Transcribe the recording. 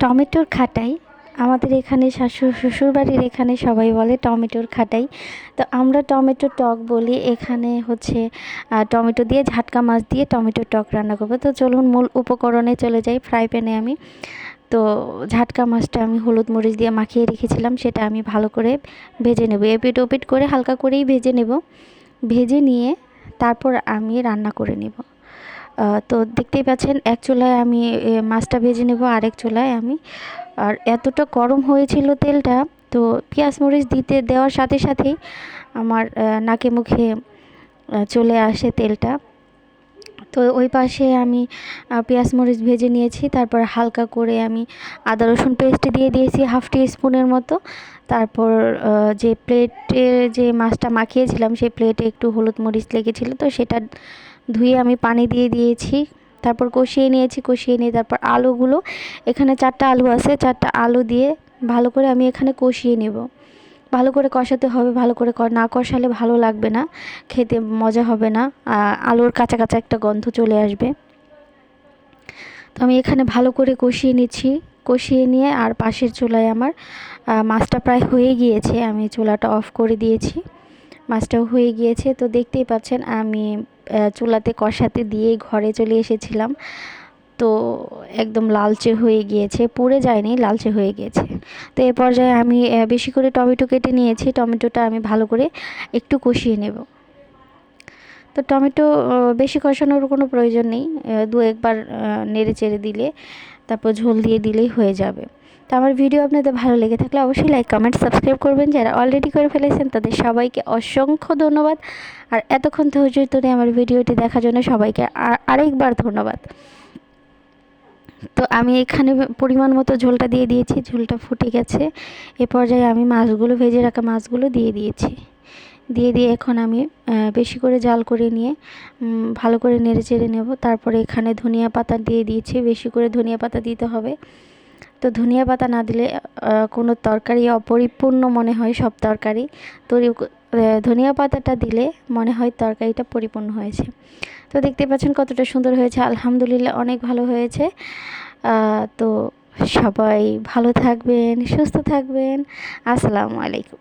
টমেটোর খাটাই, আমাদের এখানে শাশুড় শ্বশুরবাড়ির এখানে সবাই বলে টমেটোর খাটাই। তো আমরা টমেটো টক বলি, এখানে হচ্ছে টমেটো দিয়ে ঝাটকা মাছ দিয়ে টমেটোর টক রান্না করব। তো চলুন মূল উপকরণে চলে যাই, ফ্রাই প্যানে আমি। তো ঝাটকা মাছটা আমি হলুদ মরিচ দিয়ে মাখিয়ে রেখেছিলাম, সেটা আমি ভালো করে ভেজে নেব। এপিট ওপিট করে হালকা করেই ভেজে নেব। ভেজে নিয়ে তারপর আমি রান্না করে নেব। তো দেখতেই পাচ্ছেন, এক চুলায় আমি মাছটা ভেজে নেব, আরেক চুলায় আমি। আর এতটা গরম হয়েছিল তেলটা, তো পেঁয়াজ মরিচ দিতে, দেওয়ার সাথে সাথেই আমার নাকে মুখে চলে আসে তেলটা। তো ওই পাশে আমি পেঁয়াজ মরিচ ভেজে নিয়েছি, তারপর হালকা করে আমি আদা রসুন পেস্ট দিয়ে দিয়েছি, হাফ টি স্পুনের মতো। তারপর যে প্লেটে যে মাছটা মাখিয়েছিলাম, সেই প্লেটে একটু হলুদ মরিচ লেগেছিলো, তো সেটা ধুয়ে আমি পানি দিয়ে দিয়েছি। তারপর কষিয়ে নিয়েছি, কষিয়ে নিয়ে তারপর আলুগুলো, এখানে চারটা আলু আছে, চারটা আলু দিয়ে ভালো করে আমি এখানে কষিয়ে নেব। ভালো করে কষাতে হবে, ভালো করে না কষালে ভালো লাগবে না, খেতে মজা হবে না আলুর কাঁচা কাঁচা একটা গন্ধ চলে আসবে। তো আমি এখানে ভালো করে কষিয়ে নিচ্ছি, কষিয়ে নিয়ে আর পাশের চুলায় আমার মাছটা প্রায় হয়ে গিয়েছে, আমি চুলাটা অফ করে দিয়েছি। মাছটাও হয়ে গিয়েছে, তো দেখতেই পাচ্ছেন আমি চুলাতে কষাতে দিয়েই ঘরে চলে এসেছিলাম। তো একদম লালচে হয়ে গিয়েছে, পুড়ে যায়নি, লালচে হয়ে গিয়েছে। তো এ পর্যায়ে আমি বেশি করে টমেটো কেটে নিয়েছি, টমেটোটা আমি ভালো করে একটু কষিয়ে নেব। তো টমেটো বেশি কষানোর কোনো প্রয়োজন নেই দু একবার নেড়ে চেড়ে দিলে, তারপর ঝোল দিয়ে দিলেই হয়ে যাবে। তো আমার ভিডিও আপনাদের ভালো লেগে থাকলে অবশ্যই লাইক কমেন্ট সাবস্ক্রাইব করবেন। যারা অলরেডি করে ফেলেছেন, তাদের সবাইকে অসংখ্য ধন্যবাদ। আর এতক্ষণ ধৈর্য ধরে আমার ভিডিওটি দেখার জন্য সবাইকে আরেকবার ধন্যবাদ। তো আমি এখানে পরিমাণ মতো ঝোলটা দিয়ে দিয়েছি, ঝোলটা ফুটে গেছে। এ পর্যায়ে আমি মাছগুলো, ভেজে রাখা মাছগুলো দিয়ে দিয়েছি। দিয়ে দিয়ে এখন আমি বেশি করে জাল করে নিয়ে ভালো করে নেড়ে চেড়ে নেব। তারপরে এখানে ধনিয়া পাতা দিয়ে দিয়েছি। বেশি করে ধনিয়া পাতা দিতে হবে। তো ধনিয়া পাতা না দিলে কোনো তরকারি অপরিপূর্ণ মনে হয় সব তরকারি। তো ধনিয়া পাতাটা দিলে মনে হয় তরকারিটা পরিপূর্ণ হয়েছে। তো দেখতে পাচ্ছেন কতটা সুন্দর হয়েছে। আলহামদুলিল্লাহ অনেক ভালো হয়েছে। তো সবাই ভালো থাকবেন, সুস্থ থাকবেন। আসসালামু আলাইকুম।